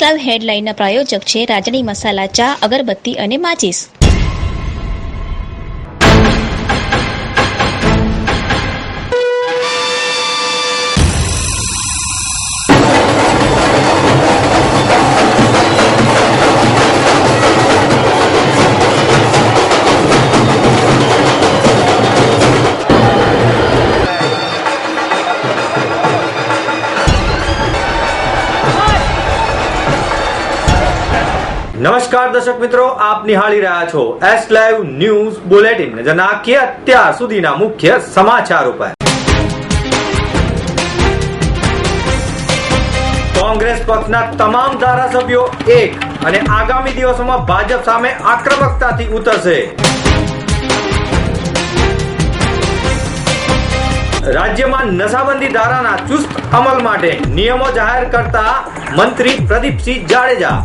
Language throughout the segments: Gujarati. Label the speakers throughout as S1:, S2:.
S1: લાઈવ હેડલાઇનના પ્રાયોજક છે. રાજની મસાલા ચા અગરબત્તી અને માચીસ.
S2: નમસ્કાર દર્શક મિત્રો, આપ નિહાળી રહ્યા છો એસ લાઈવ ન્યૂઝ બુલેટિન નજર નાખીએ અત્યાર સુધીના મુખ્ય સમાચાર ઉપર કોંગ્રેસ પક્ષના તમામ ધારાસભ્યો એક અને આગામી દિવસોમાં ભાજપ સામે આક્રમકતાથી ઉતરશે. રાજ્યમાં નશાબંધી ધારાના ચુસ્ત અમલ માટે નિયમો જાહેર કરતા મંત્રી પ્રદીપસિંહ જાડેજા.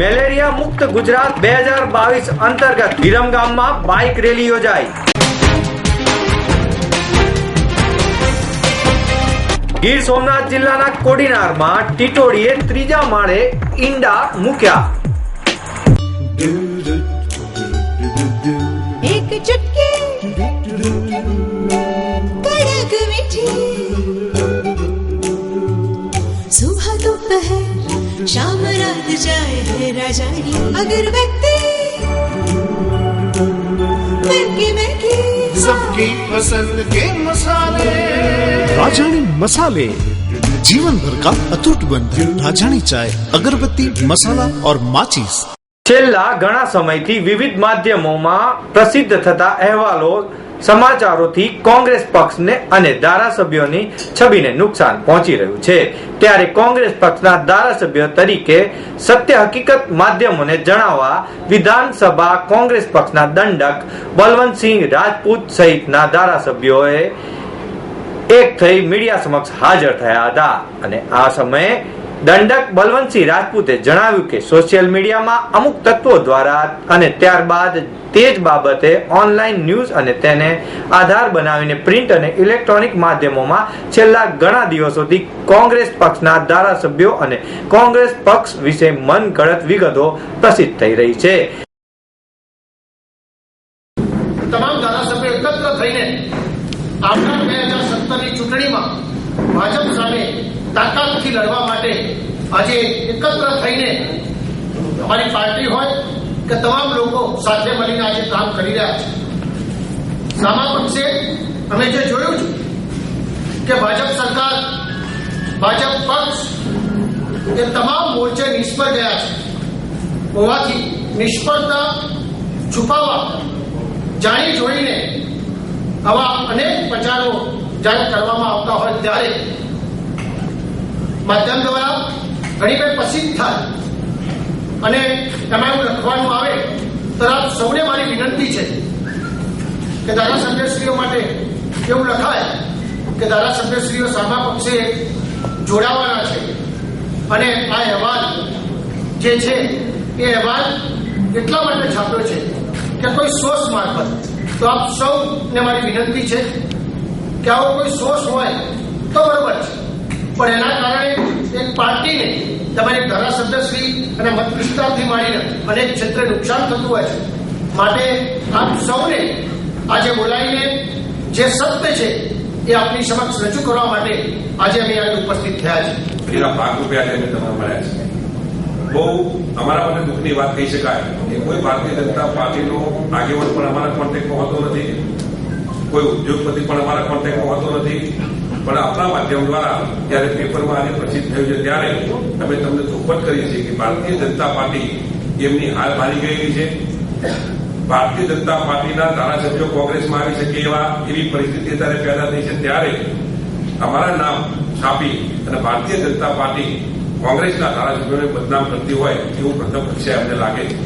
S2: મેલેરિયા મુક્ત ગુજરાત બે હજાર બાવીસ અંતર્ગત વિરમગામમાં બાઇક રેલી યોજાઈ. ગીર સોમનાથ જિલ્લાના કોડીનારમાં ટીટોડીએ ત્રીજા માળે ઈંડા મૂક્યા.
S3: એક તો પહે शाम रात जाए है राजानी अगरबत्ती महकी महकी
S4: सबकी पसंद के मसाले
S5: राजानी मसाले जीवन भर का अटूट बंधन राजानी चाय अगरबत्ती मसाला और माचिस
S2: છેલ્લા ઘણા સમયથી વિવિધ માધ્યમોમાં પ્રસિદ્ધ થતા અહેવાલો સમાચારોથી કોંગ્રેસ પક્ષને અને ધારાસભ્યોની છબીને નુકસાન પહોંચી રહ્યું છે. ત્યારે કોંગ્રેસ પક્ષના ધારાસભ્ય તરીકે સત્ય હકીકત માધ્યમોને જણાવવા વિધાનસભા કોંગ્રેસ પક્ષના દંડક બલવંતસિંહ રાજપૂત સહિતના ધારાસભ્યોએ એક થઈ મીડિયા સમક્ષ હાજર થયા હતા. અને આ સમયે દંડક બલવંતસિંહ રાજપૂતે જણાવ્યું કે સોશિયલ મીડિયામાં અમુક તત્વો દ્વારા અને ત્યારબાદ તે જ બાબતે ઓનલાઈન ન્યૂઝ અને તેને આધાર બનાવીને પ્રિન્ટ અને ઇલેક્ટ્રોનિક માધ્યમોમાં છેલ્લા ઘણા દિવસોથી કોંગ્રેસ પક્ષના ધારાસભ્યો અને કોંગ્રેસ પક્ષ વિશે મનગળત વિગતો પ્રસિદ્ધ થઈ રહી છે.
S6: તમામ ધારાસભ્યો એકત્ર થઈને આવનાર બે હજાર સત્તરની ચૂંટણીમાં ભાજપ સામે તાકાતથી લડવા માટે આજે એકત્ર થઈને અમારી પાર્ટી હોય કે તમામ લોકો સાથે મળીને આજે કામ કરી રહ્યા છે. સામા પક્ષે અમે જે જોયું છે કે ભાજપ સરકાર, ભાજપ પક્ષ એ તમામ મોરચે નિષ્ફળ ગયા છે. હોવાથી નિષ્ફળતા છુપાવવા, જાણી જોઈને આવા અનેક પ્રચારો જ્યારે કરવામાં આવતા હોય ત્યારે માધ્યમ દ્વારા ઘણી વાર પસંદ થાય. અને એમાં એવું લખવાનું આવે, તો આપ સૌને મારી વિનંતી છે કે ધારાસભ્યશ્રીઓ માટે એવું લખાય કે ધારાસભ્યશ્રીઓ સામા પક્ષે જોડાવાના છે. અને આ અહેવાલ જે છે, એ અહેવાલ એટલા માટે છાપ્યો છે કે કોઈ સોર્સ મારફત. તો આપ સૌને મારી વિનંતી છે કે આવો કોઈ સોર્સ હોય તો બરોબર છે. પણ એના કારણે એક પાર્ટીને તમારી ધારાસભ્યશ્રી અને મત માંડીને અનેક ક્ષેત્રે નુકસાન થતું હોય છે. માટે આપ સૌને આજે બોલાવીને જે સત્ય છે એ આપની સમક્ષ રજૂ કરવા માટે આજે અમે આજે ઉપસ્થિત થયા છે
S7: એના ભાગરૂપે આજે અમે તમને મળ્યા છે. બહુ અમારા માટે દુઃખની વાત કહી શકાય. કે કોઈ ભારતીય જનતા પાર્ટીનો આગેવાન પણ અમારા કોન્ટેક્ટમાં હોતો નથી. કોઈ ઉદ્યોગપતિ પણ અમારા કોન્ટેક્ટમાં હોતો નથી. પણ આપણા માધ્યમ દ્વારા જ્યારે પેપરમાં આને પ્રસિદ્ધ થયું છે, ત્યારે અમે તમને ચોખવટ કરી છે કે ભારતીય જનતા પાર્ટી એમની હાર મારી ગયેલી છે. ભારતીય જનતા પાર્ટીના ધારાસભ્યો કોંગ્રેસમાં આવી શકે એવા એવી પરિસ્થિતિ અત્યારે પેદા થઈ છે, ત્યારે અમારા નામ છાપી અને ભારતીય જનતા પાર્ટી કોંગ્રેસના ધારાસભ્યોને બદનામ કરતી હોય એવું પ્રથમ પક્ષે અમને લાગે છે.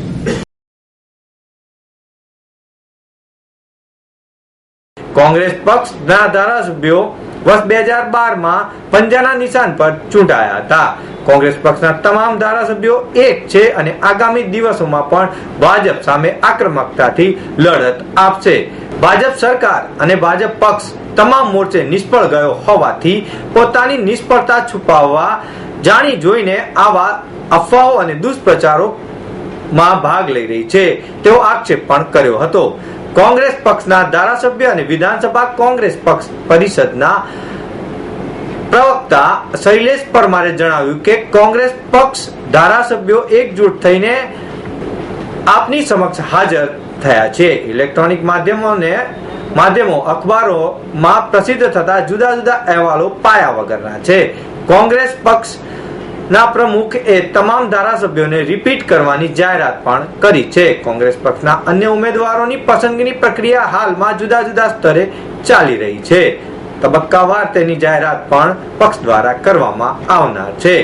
S2: કોંગ્રેસ પક્ષના ધારાસભ્યો વર્ષ બે હજાર બારમાં પંજાના નિશાન પર ચૂંટાયા હતા. કોંગ્રેસ પક્ષના તમામ ધારાસભ્યો એક છે અને આગામી દિવસોમાં પણ ભાજપ સામે આક્રમકતાથી લડત આપશે. ભાજપ સરકાર અને ભાજપ પક્ષ તમામ મોરચે નિષ્ફળ ગયો હોવાથી પોતાની નિષ્ફળતા છુપાવવા જાણી જોઈને આવા અફવાઓ અને દુષ્પ્રચારો માં ભાગ લઈ રહી છે. તેવો આક્ષેપ પણ કર્યો હતો. કોંગ્રેસ પક્ષના ધારાસભ્ય અને વિધાનસભા કોંગ્રેસ પક્ષ પરિષદના પ્રવક્તા શૈલેષ પરમારે જણાવ્યું કે કોંગ્રેસ પક્ષ ધારાસભ્યો એકજૂટ થઈને આપની સમક્ષ હાજર થયા છે. ઇલેક્ટ્રોનિક માધ્યમોને માધ્યમો અખબારોમાં પ્રસિદ્ધ થતા જુદા જુદા અહેવાલો પાયા વગરના છે. કોંગ્રેસ પક્ષ ના પ્રમુખ એ તમામ ધારાસભ્યોને રિપીટ કરવાની જાહેરાત પણ કરી છે. કોંગ્રેસ પક્ષના અન્ય ઉમેદવારોની પસંદગીની પ્રક્રિયા હાલમાં જુદા જુદા સ્તરે ચાલી રહી છે. તબક્કાવાર તેની જાહેરાત પણ પક્ષ દ્વારા કરવામાં આવનાર છે.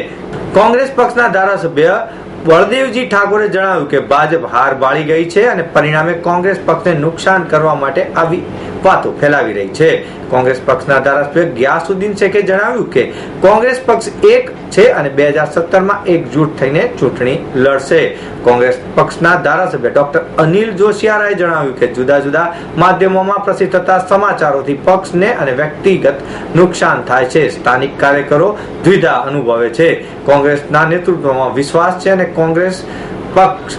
S2: કોંગ્રેસ પક્ષના ધારાસભ્ય બળદેવજી ઠાકોરે જણાવ્યું કે ભાજપ હાર બાળી ગઈ છે અને પરિણામે કોંગ્રેસ પક્ષને નુકસાન કરવા માટે આવી વાતો ફેલાવી રહી છે. કોંગ્રેસ પક્ષના ધારાસભ્ય ગ્યાસુદ્દીન શેખે જણાવ્યું કે, કોંગ્રેસ પક્ષ એક છે અને બે હજાર સત્તરમાં એકજૂટ થઈને ચૂંટણી લડશે. કોંગ્રેસ પક્ષના ધારાસભ્ય ડોક્ટર અનિલ જોશિયારાએ જણાવ્યું કે, જુદા જુદા માધ્યમોમાં પ્રસિદ્ધ થતા સમાચારોથી પક્ષને અને વ્યક્તિગત નુકસાન થાય છે. સ્થાનિક કાર્યકરો દ્વિધા અનુભવે છે. કોંગ્રેસના નેતૃત્વમાં વિશ્વાસ છે અને કોંગ્રેસ પક્ષ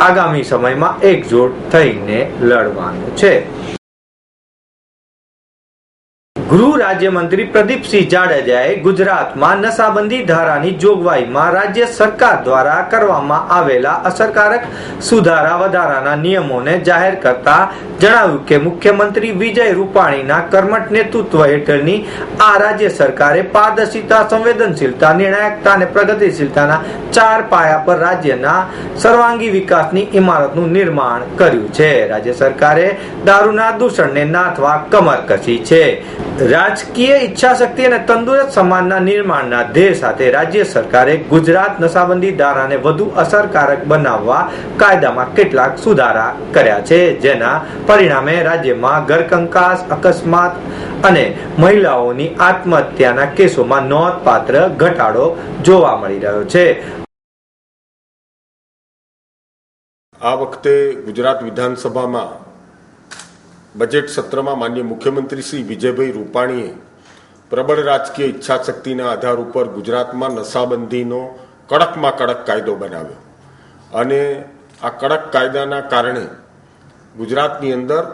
S2: આગામી સમયમાં એકજૂટ થઈને લડવાનું છે. ગૃહ રાજ્યમંત્રી પ્રદીપસિંહ જાડેજાએ ગુજરાતમાં નશાબંધી ધારાની જોગવાઈમાં રાજ્ય સરકાર દ્વારા કરવામાં આવેલા અસરકારક સુધારા વધારાના નિયમોને જાહેર કરતા જણાવ્યું કે મુખ્યમંત્રી વિજય રૂપાણીના કર્મઠ નેતૃત્વ હેઠળની આ રાજ્ય સરકારે પારદર્શિતા, સંવેદનશીલતા, નિર્ણાયકતા અને પ્રગતિશીલતાના ચાર પાયા પર રાજ્યના સર્વાંગી વિકાસની ઇમારતનું નિર્માણ કર્યું છે. રાજ્ય સરકારે દારૂના દૂષણને નાથવા કમર કસી છે. રાજકીય ઈચ્છાશક્તિ અને તંદુરસ્ત સમાજના નિર્માણના ધ્યેય સાથે રાજ્ય સરકારે ગુજરાત નશાબંધી ધારાને વધુ અસરકારક બનાવવા કાયદામાં કેટલાક સુધારા કર્યા છે, જેના પરિણામે રાજ્યમાં ઘરકંકાસ, અકસ્માત અને મહિલાઓની આત્મહત્યાના કેસોમાં નોંધપાત્ર ઘટાડો જોવા મળી રહ્યો છે.
S8: આ વખતે ગુજરાત વિધાનસભામાં બજેટ સત્રમાં માન્ય મુખ્યમંત્રી શ્રી વિજયભાઈ રૂપાણીએ પ્રબળ રાજકીય ઈચ્છાશક્તિના આધાર ઉપર ગુજરાતમાં નશાબંધીનો કડકમાં કડક કાયદો બનાવ્યો. અને આ કડક કાયદાના કારણે ગુજરાતની અંદર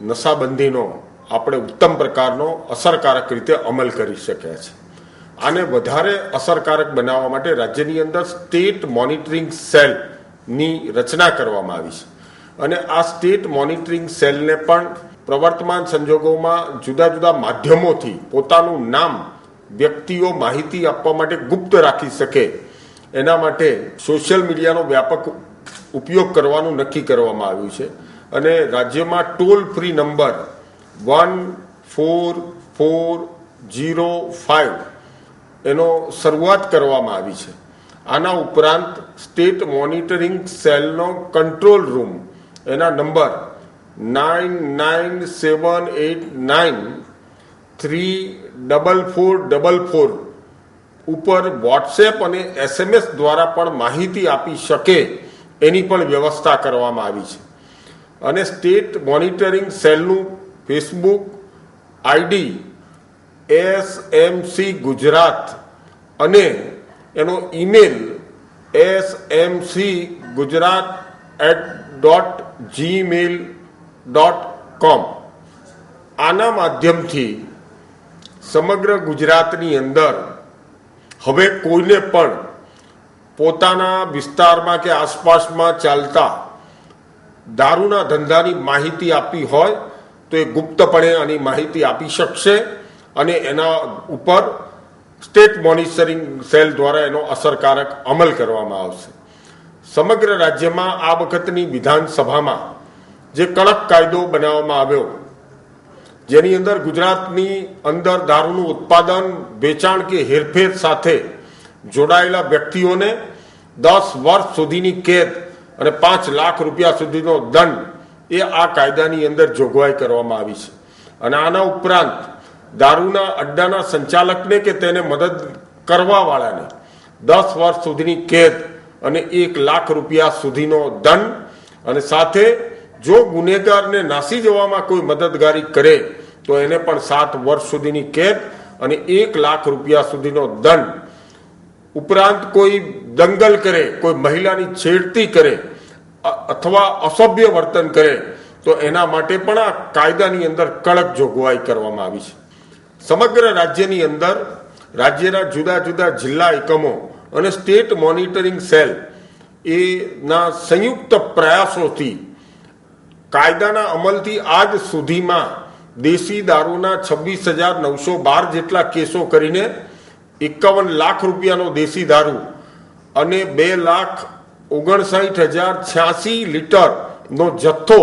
S8: નશાબંધીનો આપણે ઉત્તમ પ્રકારનો અસરકારક રીતે અમલ કરી શક્યા છે. આને વધારે અસરકારક બનાવવા માટે રાજ્યની અંદર સ્ટેટ મોનિટરિંગ સેલની રચના કરવામાં આવી છે. અને આ સ્ટેટ મોનિટરિંગ સેલને પણ પ્રવર્તમાન સંજોગોમાં જુદા જુદા માધ્યમોથી પોતાનું નામ, વ્યક્તિઓ માહિતી આપવા માટે ગુપ્ત રાખી શકે. એના માટે સોશિયલ મીડિયાનો વ્યાપક ઉપયોગ કરવાનું નક્કી કરવામાં આવ્યું છે. અને રાજ્યમાં toll free number one four four zero five એનો શરૂઆત કરવામાં આવી છે. આના ઉપરાંત સ્ટેટ મોનિટરિંગ સેલનો કંટ્રોલ રૂમ એના number nine nine seven eight nine three double four double four ઉપર વોટ્સએપ અને એસએમએસ દ્વારા પણ માહિતી આપી શકે એની પણ વ્યવસ્થા કરવામાં આવી છે. અને સ્ટેટ મોનિટરિંગ સેલનું Facebook ID S M C Gujarat અને એનો email S M C Gujarat at dot Gmail dot com આના માધ્યમથી સમગ્ર ગુજરાતની અંદર હવે કોઈને પણ પોતાના વિસ્તારમાં કે આસપાસમાં ચાલતા દારૂના ધંધાની માહિતી આપી હોય તો એ ગુપ્તપણે આની માહિતી આપી શકશે અને એના ઉપર સ્ટેટ મોનિટરિંગ સેલ દ્વારા એનો અસરકારક અમલ કરવામાં આવશે. સમગ્ર રાજ્યમાં આ વખતની વિધાનસભામાં જે કડક કાયદો બનાવવામાં આવ્યો, જેની અંદર ગુજરાતની અંદર દારૂનું ઉત્પાદન, વેચાણ કે હેરફેર સાથે જોડાયેલા વ્યક્તિઓને દસ વર્ષ સુધીની કેદ અને પાંચ લાખ રૂપિયા સુધીનો દંડ એ આ કાયદાની અંદર જોગવાઈ કરવામાં આવી છે. અને આના ઉપરાંત દારૂના અડ્ડાના સંચાલકને કે તેને મદદ કરવાવાળાને દસ વર્ષ સુધીની કેદ અને એક લાખ રૂપિયા સુધીનો દંડ. અને સાથે જો ગુનેગારને નાસી જવામાં કોઈ મદદગારી કરે, તો એને પણ સાત વર્ષ સુધીની કેદ અને એક લાખ રૂપિયા સુધીનો દંડ. ઉપરાંત કોઈ દંગલ કરે, કોઈ મહિલાની છેડતી કરે અથવા અસભ્ય વર્તન કરે, તો એના માટે પણ આ કાયદાની અંદર કડક જોગવાઈ કરવામાં આવી છે. સમગ્ર રાજ્યની અંદર રાજ્યના જુદા જુદા જિલ્લા એકમો અને સ્ટેટ મોનિટરિંગ સેલ એના સંયુક્ત પ્રયાસોથી કાયદાના અમલથી આજ સુધીમાં દેશી દારૂના છવ્વીસ હજાર નવસો બાર જેટલા કેસો કરીને એકાવન લાખ રૂપિયાનો દેશી દારૂ અને બે લાખ ઓગણસાઠ હજાર છ્યાસી લીટરનો જથ્થો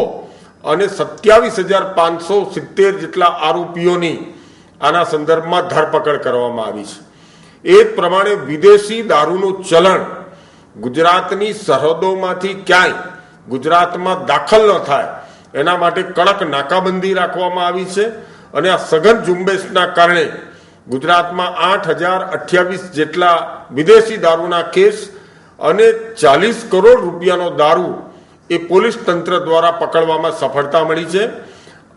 S8: અને સત્યાવીસ હજાર પાંચસો સિત્તેર જેટલા આરોપીઓની આના સંદર્ભમાં ધરપકડ કરવામાં આવી છે. એ પ્રમાણે વિદેશી દારૂનું ચલણ ગુજરાતની સરહદોમાંથી ક્યાંય ગુજરાતમાં દાખલ ન થાય, એના માટે કડક નાકાબંધી રાખવામાં આવી છે અને આ સઘન ઝુંબેશના કારણે ગુજરાતમાં આઠ હજાર અઠ્યાવીસ જેટલા વિદેશી દારૂના કેસ અને ચાલીસ કરોડ રૂપિયાનો દારૂ એ પોલીસ તંત્ર દ્વારા પકડવામાં સફળતા મળી છે.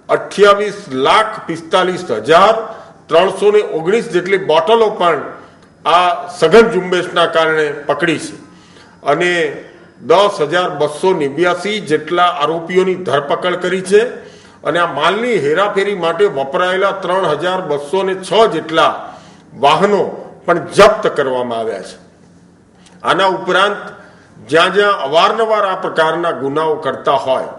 S8: અઠ્યાવીસ લાખ પિસ્તાલીસ હજાર ત્રણસો ઓગણીસ જેટલી બોટલો પણ આ સઘન ઝુંબેશના કારણે પકડી છે. અને દસ હજાર બસો નેવ્યાસી જેટલા આરોપીઓની ધરપકડ કરી છે અને આ માલની હેરાફેરી માટે વપરાયેલા ત્રણ હજાર બસો ને છ જેટલા વાહનો પણ જપ્ત કરવામાં આવ્યા છે. આના ઉપરાંત જ્યાં જ્યાં અવારનવાર આ પ્રકારના ગુનાઓ કરતા હોય,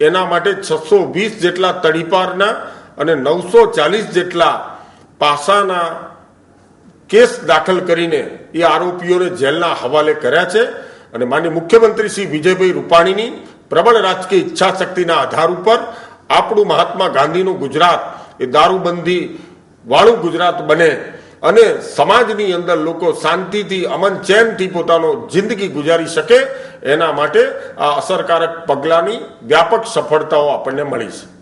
S8: એના માટે છસો વીસ જેટલા તડીપારના અને નવસો ચાલીસ જેટલા પાસાના કેસ દાખલ કરીને એ આરોપીઓને જેલના હવાલે કર્યા છે અને માન્ય મુખ્યમંત્રી શ્રી વિજયભાઈ રૂપાણીની પ્રબળ રાજકીય ઈચ્છા શક્તિના આધાર ઉપર આપણું મહાત્મા ગાંધીનું ગુજરાત એ દારૂબંધી વાળું ગુજરાત બને અને સમાજની અંદર લોકો શાંતિથી, અમન ચેનથી પોતાનો જિંદગી ગુજારી શકે, એના માટે આ અસરકારક પગલાંની વ્યાપક સફળતાઓ આપણને મળી છે.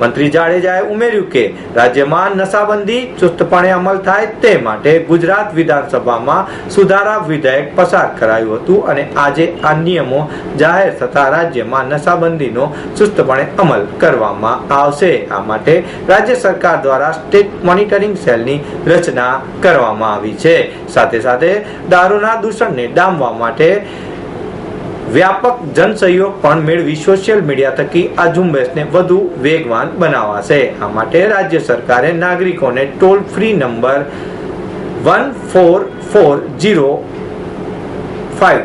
S2: મંત્રી જાડેજાએ ઉમેર્યું કે રાજ્યમાં નશાબંધી ચુસ્તપણે અમલ થાય તે માટે ગુજરાત વિધાનસભામાં સુધારા વિધેયક પસાર કરાયું હતું અને આજે આ નિયમો જાહેર થતા રાજ્યમાં નશાબંધીનો ચુસ્તપણે અમલ કરવામાં આવશે. આ માટે રાજ્ય સરકાર દ્વારા સ્ટેટ મોનિટરિંગ સેલની રચના કરવામાં આવી છે. સાથે સાથે દારૂના દૂષણને ડામવા માટે વ્યાપક જનસહયોગ પણ મેળવી સોશિયલ મીડિયા થકી આ ઝુંબેશને વધુ વેગવાન બનાવાશે. આ માટે રાજ્ય સરકારે નાગરિકોને toll free number one four four zero five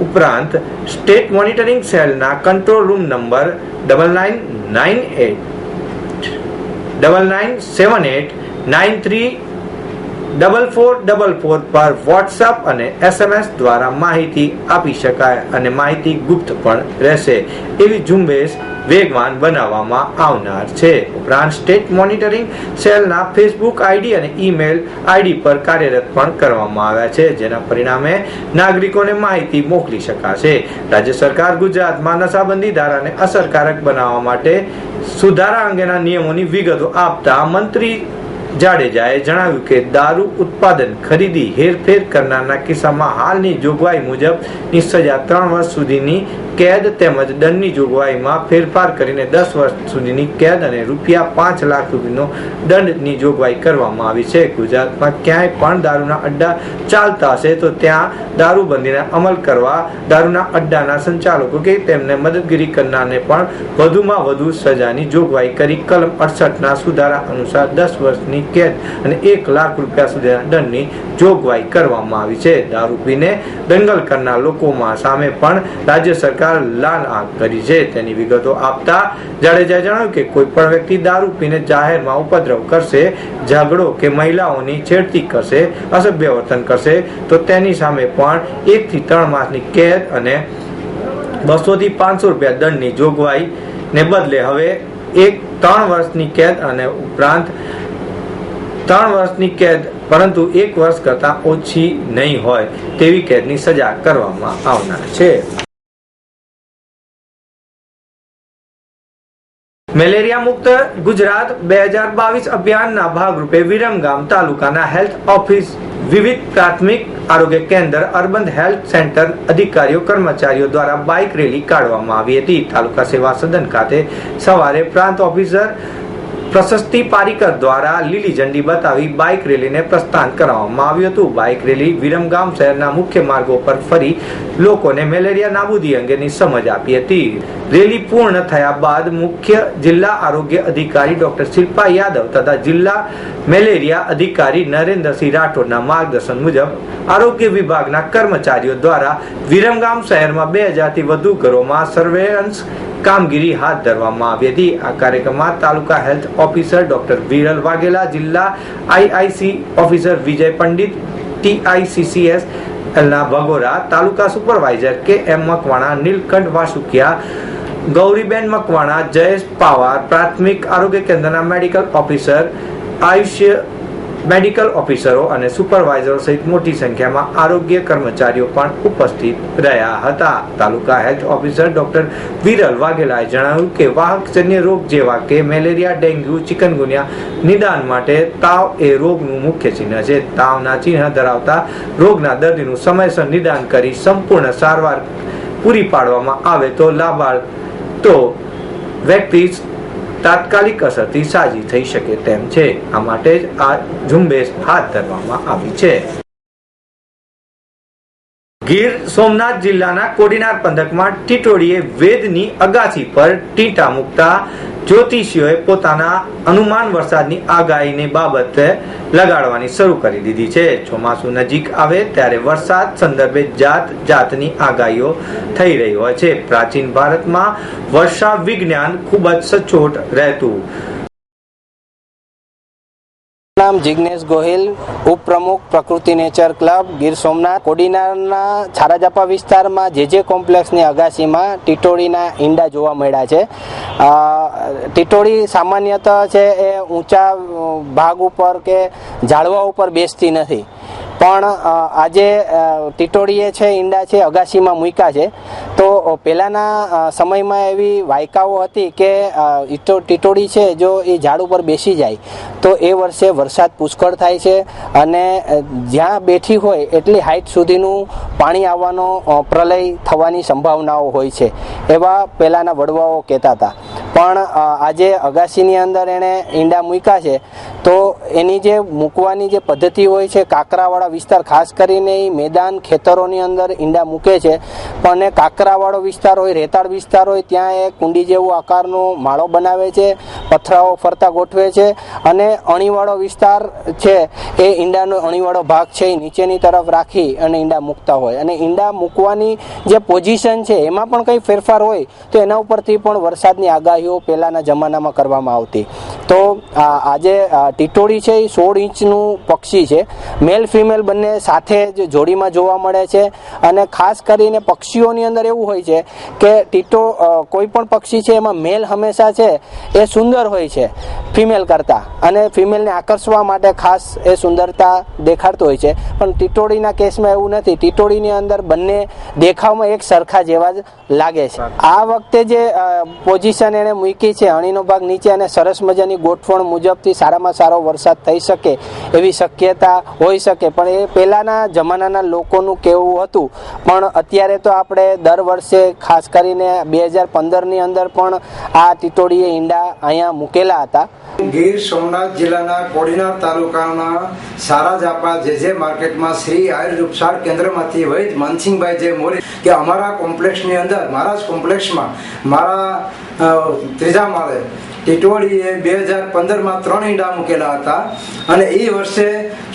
S2: ઉપરાંત સ્ટેટ મોનિટરિંગ સેલના control room number double nine nine eight double nine seven eight nine three double four double four પર વોટ્સઅપ અને એસએમએસ દ્વારા માહિતી આપી શકાય અને માહિતી ગુપ્ત પણ રહેશે. એવી ઝુંબેશ વેગવાન બનાવવામાં આવનાર છે. ઉપરાંત સ્ટેટ મોનિટરિંગ સેલના ફેસબુક આઈડી અને ઈમેલ આઈડી પર કાર્યરત પણ કરવામાં આવ્યા છે, જેના પરિણામે નાગરિકોને માહિતી મોકલી શકાશે. રાજ્ય સરકાર ગુજરાતમાં નશાબંધી ધારાને અસરકારક બનાવવા માટે સુધારા અંગેના નિયમોની વિગતો આપતા મંત્રી જાડેજાએ જણાવ્યું કે દારૂ ઉત્પાદન, ખરીદી, હેરફેર કરનારના કિસ્સામાં હાલની જોગવાઈ મુજબની સજા ત્રણ વર્ષ સુધીની કેદ તેમજ દંડની જોગવાઈમાં ફેરફાર કરીને દસ વર્ષ સુધીની કેદ અને રૂપિયા પાંચ લાખ સુધીનો દંડની જોગવાઈ કરવામાં આવી છે. ગુજરાતમાં ક્યાંય પણ દારૂના અડ્ડા ચાલતા હશે તો ત્યાં દારૂબંધીને અમલ કરવા દારૂના અડ્ડાના સંચાલકો કે તેમને મદદગીરી કરનારને પણ વધુમાં વધુ સજાની જોગવાઈ કરી કલમ અડસઠના સુધારા અનુસાર દસ વર્ષની કેદ અને એક લાખ રૂપિયા સુધીના દંડની જોગવાઈ કરવામાં આવી છે. દારૂ પીને દંગલ કરનાર લોકોમાં સામે પણ રાજ્ય સરકાર લાલ આંખ કરી છે. તેની વિગતો આપતા જાડેજાએ જણાવ્યું કે કોઈ પણ વ્યક્તિ દારૂ પીને જાહેરમાં ઉપદ્રવ કરશે, ઝઘડો કે મહિલાઓની છેડતી કરશે, અસભ્ય વર્તન કરશે, તો તેની સામે પણ એક થી ત્રણ માસની કેદ અને બસો થી પાંચસો રૂપિયા દંડની જોગવાઈ ને બદલે હવે એક ત્રણ વર્ષની કેદ અને ઉપરાંત ત્રણ વર્ષની કેદ, પરંતુ એક વર્ષ કરતા ઓછી નહીં હોય તેવી કેદની સજા કરવામાં આવનાર છે. મેલેરિયા મુક્ત ગુજરાત બે હજાર બાવીસ અભિયાનના ભાગરૂપે વિરમગામ તાલુકાના હેલ્થ ઓફિસ, વિવિધ પ્રાથમિક આરોગ્ય કેન્દ્ર, અર્બન હેલ્થ સેન્ટર, અધિકારીઓ, કર્મચારીઓ દ્વારા બાઇક રેલી કાઢવામાં આવી હતી. તાલુકા સેવા સદન ખાતે સવારે પ્રાંત ઓફિસર પ્રશસ્તિ પારીકર દ્વારા લીલી ઝંડી બતાવી બાઇક રેલીને પ્રસ્થાન કરાવવામાં આવ્યું હતું. બાઇક રેલી વિરમગામ શહેરના મુખ્ય માર્ગો પર ફરી લોકોને મેલેરિયા નાબૂદી અંગેની સમજ આપી હતી. રેલી પૂર્ણ થયા બાદ મુખ્ય જિલ્લા આરોગ્ય અધિકારી ડોક્ટર શિલ્પા યાદવ તથા જિલ્લા મેલેરિયા અધિકારી નરેન્દ્રસિંહ રાઠોડના માર્ગદર્શન મુજબ આરોગ્ય વિભાગના કર્મચારીઓ દ્વારા વિરમગામ શહેરમાં બે હજારથી વધુ ઘરોમાં સર્વેલન્સ કામગીરી હાથ ધરવામાં આવી હતી. આ કાર્યક્રમમાં taluka health officer doctor Viral Vaghela, જિલ્લા IIC officer Vijay Pandit, TICCS ના Bhagora, taluka supervisor K M Makwana, Nilkanth Vasukiya, Gauriben Makwana, Jayesh Pawar, પ્રાથમિક આરોગ્ય કેન્દ્રના મેડિકલ ઓફિસર, આયુષ્ય મેડિકલ ઓફિસરો અને સુપરવાઇઝરો સહિત મોટી સંખ્યામાં આરોગ્ય કર્મચારીઓ પણ ઉપસ્થિત રહ્યા હતા. Taluka health officer doctor Viral વાઘેલાએ જણાવ્યું કે વાહકજન્ય રોગ જેવા કે મેલેરિયા, ડેન્ગ્યુ, ચિકનગુનિયા નિદાન માટે તાવ એ રોગનું મુખ્ય ચિહ્ન છે. તાવના ચિહ્ન ધરાવતા રોગના દર્દીનું સમયસર નિદાન કરી સંપૂર્ણ સારવાર પૂરી પાડવામાં આવે તો લાભાર્થ તો વ્યક્તિ તાત્કાલિક અસરથી સાજી થઈ શકે તેમ છે. આ માટે જ આ ઝુંબેશ હાથ ધરવામાં આવી છે. ગીર સોમનાથ જિલ્લાના કોડીનાર પંથકમાં ટીટોડીએ વેદની અગાસી પર ટીટા મૂકતા જ્યોતિષીઓએ પોતાના અનુમાન વરસાદની આગાહીની બાબતે લગાડવાની શરૂ કરી દીધી છે. ચોમાસું નજીક આવે ત્યારે વરસાદ સંદર્ભે જાત જાતની આગાહીઓ થઈ રહી હોય છે. પ્રાચીન ભારતમાં વર્ષા વિજ્ઞાન ખૂબ જ સચોટ રહેતું
S9: નામ જિગ્નેશ ગોહિલ, ઉપપ્રમુખ પ્રકૃતિ નેચર ક્લબ, ગીર સોમનાથ, કોડીનારના છારાજાપા વિસ્તારમાં જે જે કોમ્પ્લેક્સની અગાસીમાં ટીટોળીના ઈંડા જોવા મળ્યા છે. ટીટોળી સામાન્યતઃ છે એ ઊંચા ભાગ ઉપર કે ઝાડવા ઉપર બેસતી નથી. પણ આજે ટીટોળીએ છે, ઈંડા છે અગાસીમાં મૂક્યા છે. તો પહેલાંના સમયમાં એવી વાયકાઓ હતી કે ટીટોળી છે, જો એ ઝાડ ઉપર બેસી જાય, તો એ વર્ષે વરસાદ પુષ્કળ થાય છે અને જ્યાં બેઠી હોય એટલી હાઇટ સુધીનું પાણી આવવાનો પ્રલય થવાની સંભાવનાઓ હોય છે, એવા પહેલાંના વડવાઓ કહેતા હતા. પણ આજે અગાસીની અંદર એણે ઈંડા મૂક્યા છે, તો એની જે મૂકવાની જે પદ્ધતિ હોય છે, કાંકરાવાળા વિસ્તાર ખાસ કરીને મેદાન ખેતરોની અંદર ઈંડા મૂકે છે. એ કાંકરાવાળો વિસ્તાર હોય, રેતાળ વિસ્તાર હોય, ત્યાં એ કુંડી જેવો આકારનો માળો બનાવે છે, પથરાઓ ફરતા ગોઠવે છે અને અણીવાળો વિસ્તાર છે એ ઈંડાનો અણીવાળો ભાગ છે એ નીચેની તરફ રાખી અને ઈંડા મૂકતા હોય. અને ઈંડા મૂકવાની જે પોઝિશન છે એમાં પણ કંઈ ફેરફાર હોય તો એના ઉપરથી પણ વરસાદની આગાહીઓ પહેલાંના જમાનામાં કરવામાં આવતી. તો આજે, આ ટીટોડી છે એ સોળ ઇંચનું પક્ષી છે. મેલ ફિમેલ બંને સાથે જ જોડીમાં જોવા મળે છે અને ખાસ કરીને પક્ષીઓની અંદર એવું હોય છે કે ટીટો કોઈ પણ પક્ષી છે એમાં મેલ હંમેશા છે, એ સુંદર હોય છે, ફિમેલ કરતાં. અને ફિમેલને આકર્ષવા માટે ખાસ એ સુંદરતા દેખાડતો હોય છે. પણ ટીટોડીના કેસમાં એવું નથી. ટીટોડીની અંદર બંને દેખાવમાં એક સરખા જેવા જ લાગે છે. આ વખતે જે પોઝિશન એણે મૂકી છે અણીનો ભાગ નીચે અને સરસ મજાની ગોઠવણ મુજબથી સારામાં સારો વરસાદ થઈ શકે એવી શક્યતા હોઈ શકે. પણ એ પહેલાંના જમાનાના લોકોનું કહેવું હતું. પણ અત્યારે તો આપણે દર વર્ષે ખાસ કરીને બે હજાર પંદરની અંદર પણ આ ટીટોડીએ ઈંડા અહીંયા મૂકેલા હતા.
S10: ગીર સોમનાથ જિલ્લાના કોડીનાર તાલુકાના સારા જાપા જે જે માર્કેટમાં શ્રી આયુર્વેદ ઉપચાર કેન્દ્રમાંથી વૈદ માનસિંહભાઈ જે મોરે કે અમારા કોમ્પ્લેક્ષની અંદર, મારા જ કોમ્પ્લેક્ષમાં મારા ત્રીજા માળે ટીટોડીએ બે હજાર પંદરમાં ત્રણ ઈંડા મૂકેલા હતા અને એ વર્ષે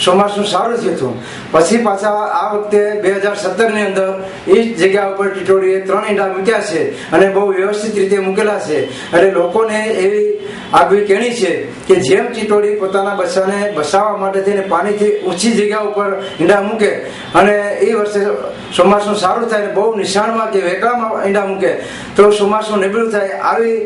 S10: ચોમાસું સારું થયું હતું. પછી પાછા આ વખતે બે હજાર સત્તરની અંદર એ જ જગ્યા ઉપર ટીટોળીએ ત્રણ ઈંડા મૂક્યા છે અને બહુ વ્યવસ્થિત રીતે મૂકેલા છે. અને લોકોને એવી આગવી કેણી છે કે જેમ ટીટોડી પોતાના બચ્ચાને બસાવવા માટે થઈને પાણીથી ઊંચી જગ્યા ઉપર ઈંડા મૂકે અને એ વર્ષે ચોમાસું સારું થાય બહુ નિશાળમાં કે વેકળામાં ઈંડા મૂકે, તો ચોમાસું નિબળું થાય. આવી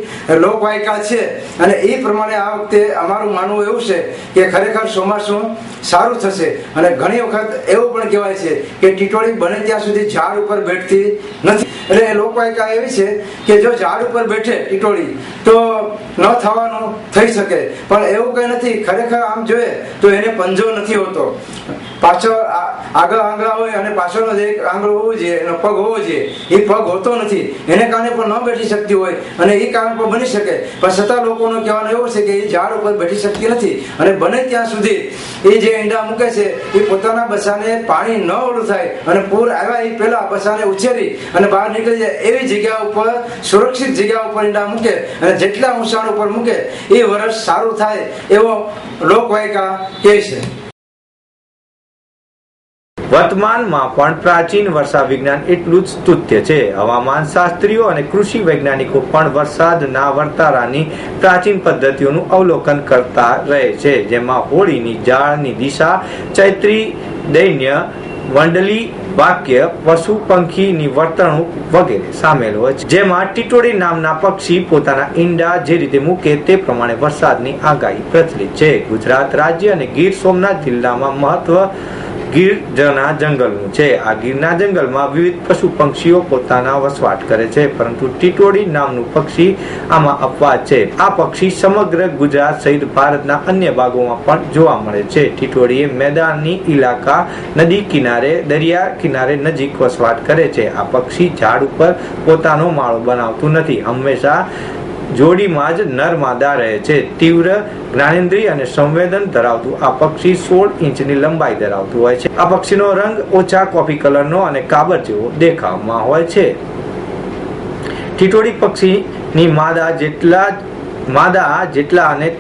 S10: લોકવાયકા છે. અને એ પ્રમાણે આ વખતે અમારું માનવું એવું છે કે ખરેખર ચોમાસું સારું થશે. અને ઘણી વખત એવું પણ કહેવાય છે કે ટીટોળી બને ત્યાં સુધી ઝાડ ઉપર બેઠતી નથી. એટલે એ લોકવાયકા એવી છે કે જો ઝાડ ઉપર બેઠે ટીટોળી, તો ન થવાનું થઈ શકે. પણ એવું કંઈ નથી. ખરેખર આમ જોઈએ તો એને પંજો નથી હોતો. પાછળ આગળ આંગળા હોય અને પાછળનો જે એક આંગળો હોવો જોઈએ, એનો પગ હોવો જોઈએ, એ પગ હોતો નથી. એને કારણે પણ ન બેઠી શકતી હોય અને એ કારણ પણ બની શકે. પણ છતાં લોકોનો કહેવાનો એવો છે કે એ ઝાડ ઉપર બેઠી શકતી નથી. અને બને ત્યાં સુધી એ જે ઈંડા મૂકે છે, એ પોતાના બસાને પાણી ન ઓળું થાય અને પૂર આવ્યા એ પહેલા બસાને ઉછેરી અને બહાર નીકળી જાય એવી જગ્યા ઉપર, સુરક્ષિત જગ્યા ઉપર ઈંડા મૂકે અને જેટલા ઊંચાણ ઉપર મૂકે, એ વર્ષ સારું થાય એવો લોકવાયકા કહે છે.
S2: વર્તમાનમાં પણ પ્રાચીન વર્ષા વિજ્ઞાન એટલું જ સ્તુત્ય છે. હવામાન શાસ્ત્રીઓ અને કૃષિ વૈજ્ઞાનિકો પણ વરસાદના વર્તારાની પ્રાચીન પદ્ધતિઓનું અવલોકન કરતા રહે છે, જેમાં હોળીની જાળની દિશા, ચૈત્રી, દૈન્ય, વંડલી, વાક્ય પશુ પંખીની વર્તણૂક વગેરે સામેલ હોય છે. જેમાં ટીટોડી નામના પક્ષી પોતાના ઈંડા જે રીતે મૂકે તે પ્રમાણે વરસાદની આગાહી પ્રચલિત છે. ગુજરાત રાજ્ય અને ગીર સોમનાથ જિલ્લામાં મહત્વ ગીરના જંગલનું છે. આ ગીરના જંગલમાં વિવિધ પશુ પક્ષીઓ પોતાના વસવાટ કરે છે, પરંતુ ટીટોડી નામનું પક્ષી આમાં અપવાદ છે. આ પક્ષી સમગ્ર ગુજરાત સહિત ભારતના અન્ય ભાગોમાં પણ જોવા મળે છે. ટીટોડી મેદાનની મેદાની ઇલાકા નદી કિનારે, દરિયા કિનારે નજીક વસવાટ કરે છે. આ પક્ષી ઝાડ ઉપર પોતાનો માળો બનાવતું નથી. હંમેશા જોડીમાં જ નર માદા રહે છે. તીવ્ર જ્ઞાનેન્દ્રિય અને સંવેદન ધરાવતું આ પક્ષી સોળ ઇંચની લંબાઈ ધરાવતું હોય છે. આ પક્ષીનો રંગ ઓછા કોફી કલરનો અને કાબર જેવો દેખાવમાં હોય છે. ટીટોડી પક્ષીની માદા જેટલા માદા જેટલા અને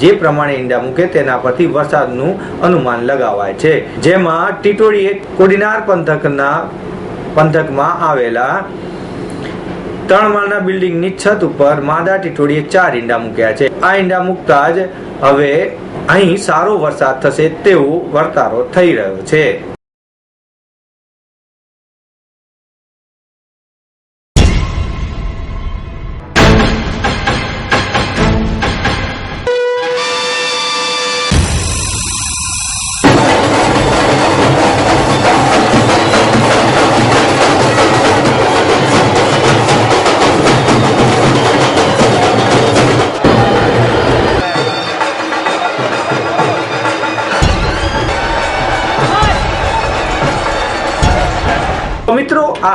S2: જે પ્રમાણે ઈંડા મૂકે તેના પરથી વરસાદનું અનુમાન લગાવાય છે. જેમાં ટીટોડી કોડીનાર પંથકના પંથકમાં આવેલા ત્રણ માળના બિલ્ડિંગની છત ઉપર માદા ટીટોડીએ ચાર ઈંડા મૂક્યા છે. આ ઈંડા મૂકતા જ હવે અહીં સારો વરસાદ થશે તેવો વર્તારો થઈ રહ્યો છે.